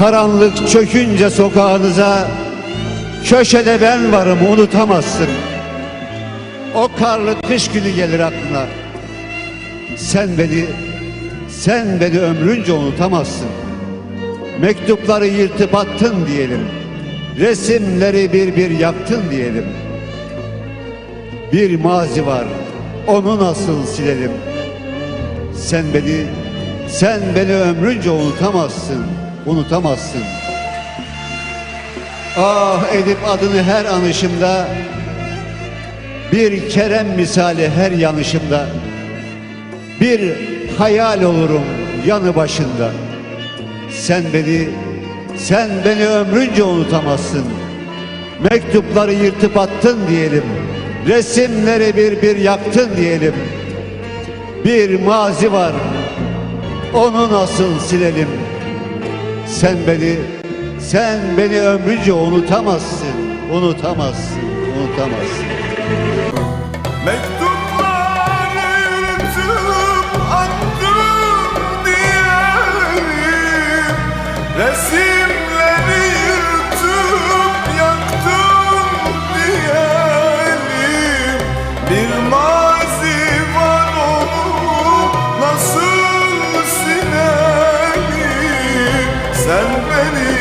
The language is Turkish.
Karanlık çökünce sokağınıza Köşede ben varım unutamazsın. O karlı kış günü gelir aklına. Sen beni Sen beni ömrünce unutamazsın. Mektupları yırtıp attın diyelim. Resimleri bir bir yaktın diyelim. Bir mazi var Onu nasıl silelim? Sen beni Sen beni ömrünce unutamazsın Unutamazsın. Ah edip adını her anışımda Bir kerem misali her yanışımda Bir hayal olurum yanı başında. Sen beni Sen beni ömrünce unutamazsın. Mektupları yırtıp attın diyelim Resimleri bir bir yaktın diyelim. Bir mazi var Onu nasıl silelim sen beni, sen beni ömrüce unutamazsın, unutamazsın, unutamazsın. Mektup Resim beni